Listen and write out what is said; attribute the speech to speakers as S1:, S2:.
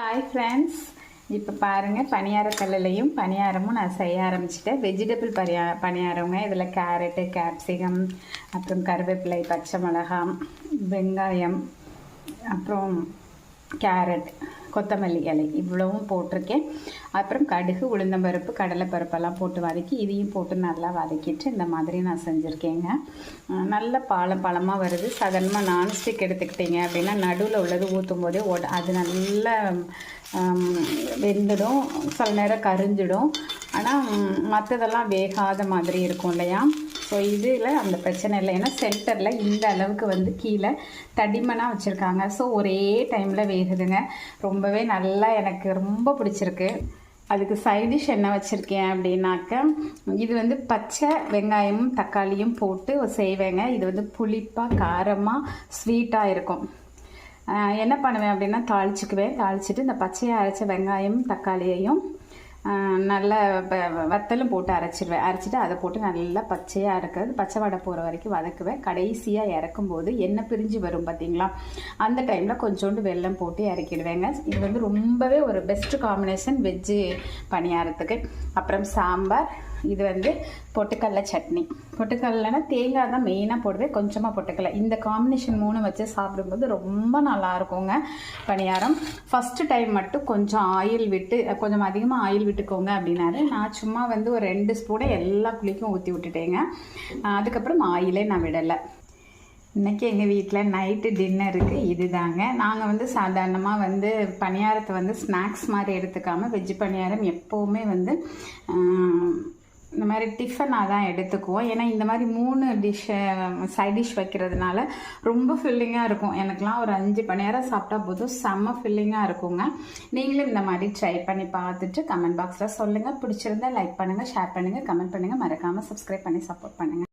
S1: Hi friends இப்போ பாருங்கள் பணியாரக்கல்லுலையும் பணியாரமும் நான் செய்ய ஆரம்பிச்சிட்டேன். வெஜிடபிள் பரியா பணியாரங்க இதில் கேரட்டு கேப்சிகம் அப்புறம் கருவேப்பிலை பச்சை மிளகாய் வெங்காயம் அப்புறம் கேரட் கொத்தமல்லி இலை இவ்வளவும் போட்டிருக்கேன். அப்புறம் கடுகு உளுந்தம்பருப்பு கடலைப்பருப்பெல்லாம் போட்டு வதக்கி இதையும் போட்டு நல்லா வதக்கிட்டு இந்த மாதிரி நான் செஞ்சுருக்கேங்க. நல்ல பாலம் பழமாக வருது. சாதாரணமாக நான்ஸ்டிக் எடுத்துக்கிட்டீங்க அப்படின்னா நடுவில் உள்ளது ஊற்றும் போதே அது நல்லா வெந்துடும். சில நேரம் கரிஞ்சிடும். ஆனால் மற்றதெல்லாம் வேகாத மாதிரி இருக்கும் இல்லையா? ஸோ இதில் அந்த பிரச்சனை இல்லை. ஏன்னா சென்டரில் இந்த அளவுக்கு வந்து கீழே தடிமனாக வச்சுருக்காங்க. ஸோ ஒரே டைமில் வேகுதுங்க. ரொம்பவே நல்லா எனக்கு ரொம்ப பிடிச்சிருக்கு. அதுக்கு சைடிஷ் என்ன வச்சுருக்கேன் அப்படின்னாக்க இது வந்து பச்சை வெங்காயமும் தக்காளியும் போட்டு செய்வேங்க. இது வந்து புளிப்பாக காரமாக ஸ்வீட்டாக இருக்கும். என்ன பண்ணுவேன் அப்படின்னா தாளிச்சுக்குவேன். தாளிச்சிட்டு இந்த பச்சையை அரைச்ச வெங்காயம் தக்காளியையும் நல்ல வத்தலும் போட்டு அரைச்சிடுவேன் அரைச்சிட்டு அதை போட்டு நல்லா பச்சையாக இருக்கிறது. பச்சை வடை போகிற வரைக்கும் வதக்குவேன். கடைசியாக இறக்கும்போது எண்ணெய் பிரிஞ்சு வரும் பார்த்தீங்களா அந்த டைமில் கொஞ்சோண்டு வெல்லம் போட்டு இறக்கிடுவேங்க. இது வந்து ரொம்பவே ஒரு பெஸ்ட் காம்பினேஷன் வெஜ்ஜு பணியாரத்துக்கு. அப்புறம் சாம்பார் இது வந்து பொட்டுக்கடலை சட்னி. பொட்டுக்கடலைனா தேங்காய் தான் மெயினாக போடுவேன் கொஞ்சமாக பொட்டுக்கடலை. இந்த காம்பினேஷன் மூணு வச்சு சாப்பிடும்போது ரொம்ப நல்லா இருக்குங்க பணியாரம். ஃபஸ்ட்டு டைம் மட்டும் கொஞ்சம் ஆயில் விட்டு கொஞ்சம் அதிகமாக ஆயில் விட்டுக்கோங்க அப்படின்னாரு. நான் சும்மா வந்து ஒரு ரெண்டு ஸ்பூனை எல்லா புளிக்கும் ஊற்றி விட்டுட்டேங்க. அதுக்கப்புறம் ஆயிலே நான் விடலை. இன்றைக்கி எங்கள் வீட்டில் நைட்டு டின்னருக்கு இதுதாங்க. நாங்கள் வந்து சாதாரணமாக வந்து பணியாரத்தை வந்து ஸ்நாக்ஸ் மாதிரி எடுத்துக்காமல் வெஜ்ஜு பணியாரம் எப்போவுமே வந்து இந்த மாதிரி டிஃபனாக தான் எடுத்துக்குவோம். ஏன்னா இந்த மாதிரி மூணு டிஷ்ஷை சைட் டிஷ் வைக்கிறதுனால ரொம்ப ஃபில்லிங்காக இருக்கும். எனக்குலாம் ஒரு அஞ்சு மணி நேரம் சாப்பிட்டா போதும். செம்ம ஃபில்லிங்காக இருக்குங்க. நீங்களும் இந்த மாதிரி ட்ரை பண்ணி பார்த்துட்டு கமெண்ட் பாக்ஸில் சொல்லுங்கள் பிடிச்சிருந்தா லைக் பண்ணுங்கள் ஷேர் பண்ணுங்கள் கமெண்ட் பண்ணுங்கள் மறக்காமல் சப்ஸ்கிரைப் பண்ணி சப்போர்ட் பண்ணுங்கள்